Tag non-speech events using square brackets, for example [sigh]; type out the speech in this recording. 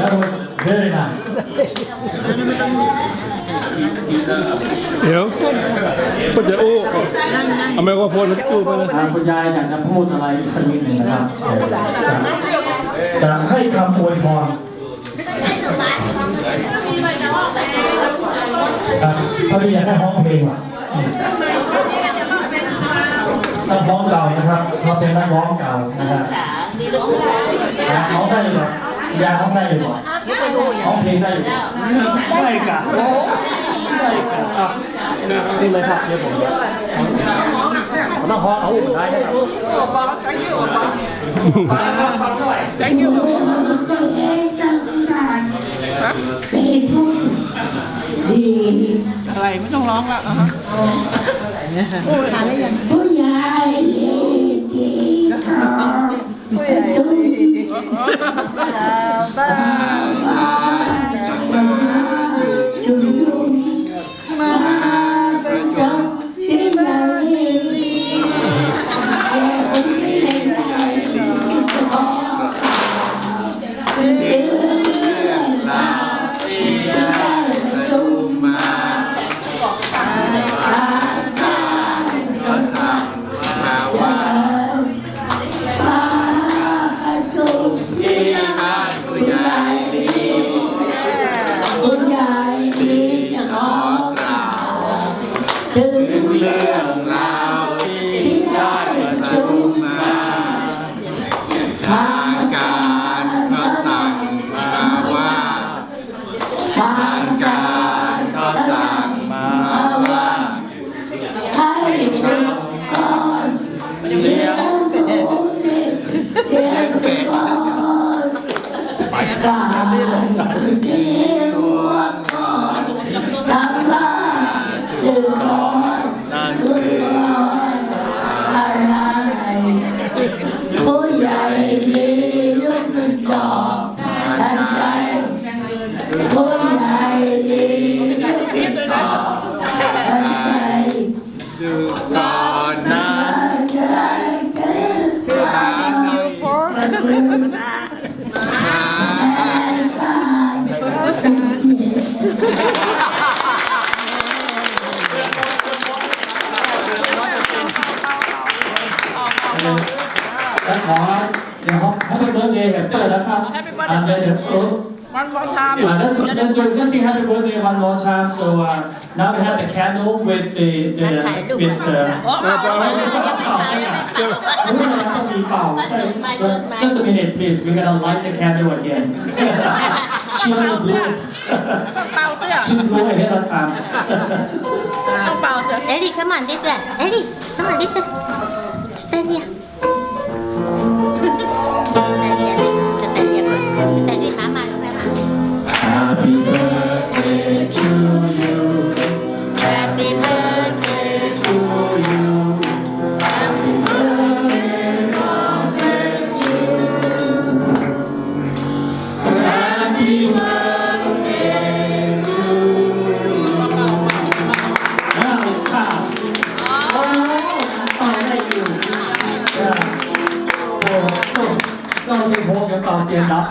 That was very nice. เดี๋ยวก็จะอู้เอาไมโครโฟนมาจู้ไปเลยทางคุณยายอยากจะพูดอะไรอีกสักนิดหนึ่งนะครับเอ่อจะจะให้คำอวยพรครับพอดีอยากให้ร้องเพลงว่ะนักร้องเก่านะครับเขาเป็นนักร้องเก่านะครับร้องได้หรือเปล่า ยายร้องได้หรือเปล่าร้องเพลงได้หรือเปล่าได้กะโอ้ได้กะอะนี่เลยครับเดี๋ยวผมผมต้องร้องเอาอุ่นได้ครับอะไรไม่ต้องร้องแล้วอะฮะผู้ใหญ่ดี Bye-bye. ถึงเรื่องราวที่ได้ประชุมมาทางการก็สั่งมาว่าทางการก็สั่งมาว่าให้ทุกคนเลี้ยงดูเด็กเลี้ยงทุกคนการเลี้ย hôm nay đi nước biết anh hôm nay cỏ na Đã có, dạ không, happy birthday, tức là đã không, à, đây được, และขอเดี๋ยวให้เป็นเบิร์ดเดย์กับเตอร์นะครับอ่าเดี๋ยวเดี๋ยวเออ วันวันทาม Uh, let's let's do let's sing happy birthday one more time. So uh, now we have the candle with the the with the ไม่ไม่ต้องเป่าไม่อ่ะรู้ว่าเราต้องมีเป่าแต่ just a minute please we're gonna light the candle again [laughs] she only blew เป่าเตื้อ she blew ahead of time ต้องเป่าเตื้อ Eddie, come on this way. Eddie, come on this way. Stand here. [laughs] Stand here. เป่าเตียนรับ